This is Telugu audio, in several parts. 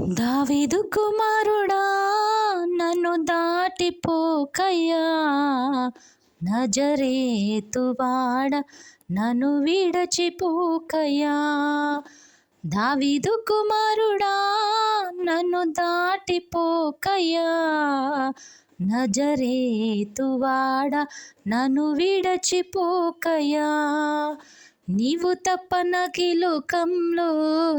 దావీదు కుమారుడా నన్ను దాటిపోకయ్యా. నజరేతువాడ నన్ను విడచిపోకయ్యా. దావీదు కుమారుడా నన్ను దాటిపోకయ్యా. నజరేతువాడ నన్ను విడచిపోకయ్యా. నీవు తప్ప నకిలోకంలో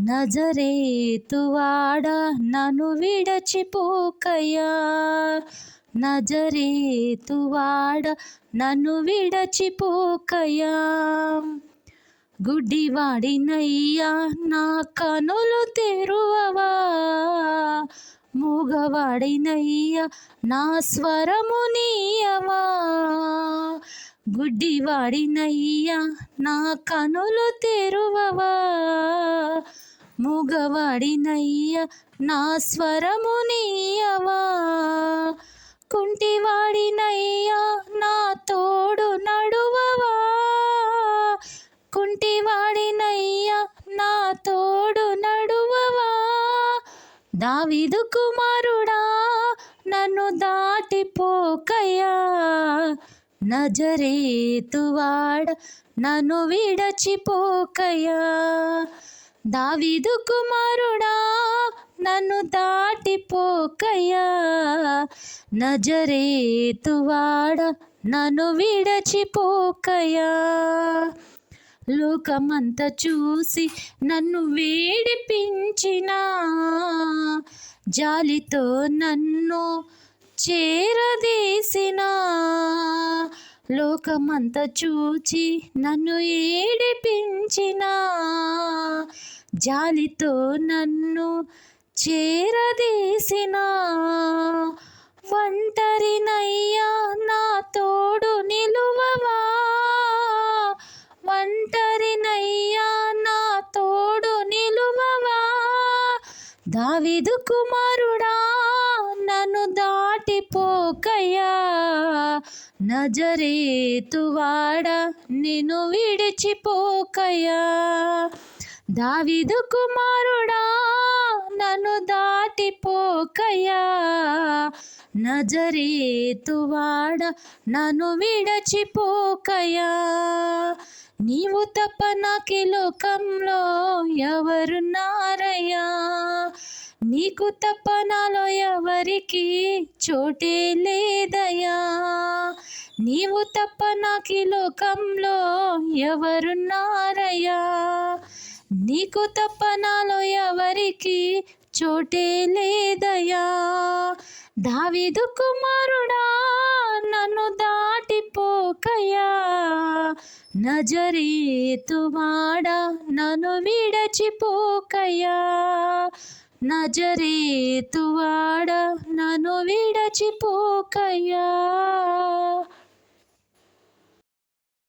నజరేతువాడ నను విడచిపోకయ్యా నజరేతువాడ నన్ను విడచిపోకయ్యా గుడ్డివాడినయ్యా నా కనులు తెరువవా. మూగవాడినయ్యా నా స్వరము నీయవా. గుడ్డివాడినయ్యా నా కనులు తెరువవా? మూగవాడినయ్యా నా స్వరము నీయవా? కుంటివాడినయ్యా నా తోడు నడువవా? కుంటివాడినయ్యా నా తోడు నడువవా? దావిదు కుమారుడా నన్ను దాటిపోకయ్యా. నజరేతువాడ నన్ను విడచిపోకయ్యా దావిదు కుమారుడా నన్ను దాటిపోకయా నజరేతువాడ నన్ను విడచిపోకయ్యా లోకమంత చూసి నన్ను వేడిపించిన జాలితో నన్ను చేరదీసి లోకమంత చూచి నన్ను ఏడిపించిన జాలితో నన్ను చేరదీసిన ఒంటరినయ్యా నా తోడు నిలువవా? ఒంటరినయ్యా నా తోడు నిలువవా? దావిదు కుమారుడా నన్ను దాటిపోకయ్యా. నజరేతువాడ నిన్ను విడిచిపోకయ్యా. దావిదు కుమారుడా నన్ను దాటిపోకయ్యా. నజరేతువాడ నన్ను విడచిపోకయ్యా. నీవు తప్ప నాకి లోకంలో ఎవరున్నారయ్యా. నీకు తప్ప నాలో ఎవరికి చోటే లేదయ్యా. నీవు తప్ప నాకి లోకంలో ఎవరున్నారయ్యా. నీకు తప్ప నాలో ఎవరికి చోటే లేదయా దావిదు కుమారుడా నన్ను దాటిపోకయా నజరేతువాడ నన్ను విడచిపోకయా నజరేతువాడ నన్ను విడచిపోకయ్యా.